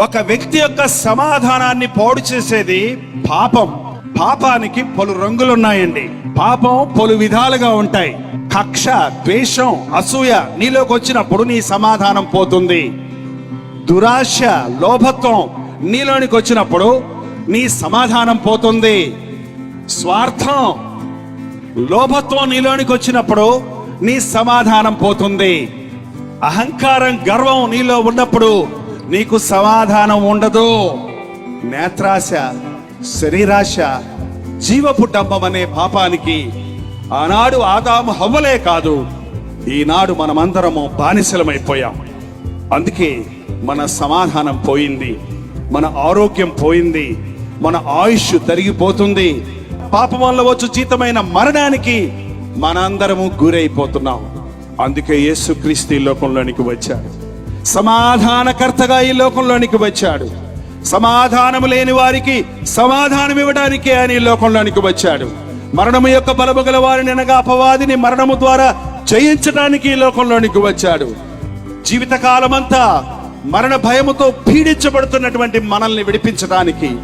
ఒక వ్యక్తి యొక్క సమాధానాన్ని పాడు చేసేది పాపం. పాపానికి పలు రంగులున్నాయండి. పాపం పలు విధాలుగా ఉంటాయి. కక్ష ద్వేషం అసూయ నీలోకి వచ్చినప్పుడు నీ సమాధానం పోతుంది. దురాశ లోభత్వం నీలోనికి వచ్చినప్పుడు నీ సమాధానం పోతుంది. స్వార్థం లోభత్వం నీలోనికి వచ్చినప్పుడు నీ సమాధానం పోతుంది. అహంకారం గర్వం నీలో ఉన్నప్పుడు నీకు సమాధానం ఉండదు. నేత్రాశ శరీరాశ జీవపు డబ్బం అనే పాపానికి ఆనాడు ఆదాము హవ్వలే కాదు ఈనాడు మనమందరము బానిసలమైపోయాం. అందుకే మన సమాధానం పోయింది మన ఆరోగ్యం పోయింది మన ఆయుష్ తరిగిపోతుంది. పాపం వల్ల వచ్చు జీతమైన మరణానికి మనందరము గురైపోతున్నాం. అందుకే యేసుక్రీస్తు లోకంలోనికి వచ్చాడు. సమాధానకర్తగా ఈ లోకంలోనికి వచ్చాడు. సమాధానము లేని వారికి సమాధానం ఇవ్వడానికే ఆయన ఈ లోకంలోనికి వచ్చాడు. మరణము యొక్క బలము గల వారిని అనగా అపవాదిని మరణము ద్వారా జయించడానికి ఈ లోకంలోనికి వచ్చాడు. జీవితకాలమంతా మరణ భయముతో పీడించబడుతున్నటువంటి మనల్ని విడిపించడానికి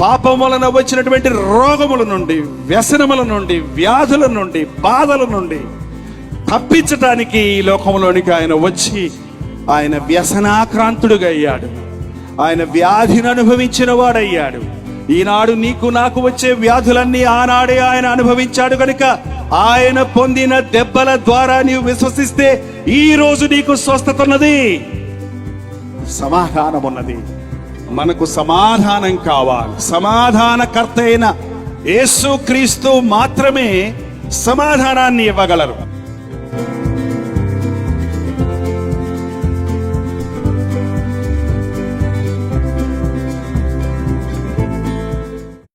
పాపం వలన వచ్చినటువంటి రోగముల నుండి వ్యసనముల నుండి వ్యాధుల నుండి బాధల నుండి తప్పించటానికి ఈ లోకంలోనికి ఆయన వచ్చి ఆయన వ్యసనాక్రాంతుడుగా అయ్యాడు ఆయన వ్యాధిని అనుభవించిన వాడయ్యాడు ఈనాడు నీకు నాకు వచ్చే వ్యాధులన్నీ ఆనాడే ఆయన అనుభవించాడు కనుక ఆయన పొందిన దెబ్బల ద్వారా నీవు విశ్వసిస్తే ఈ రోజు నీకు స్వస్థత ఉన్నది సమాధానం ఉన్నది మనకు సమాధానం కావాలి. సమాధానకర్త అయిన యేసు క్రీస్తు మాత్రమే సమాధానాన్ని ఇవ్వగలరు.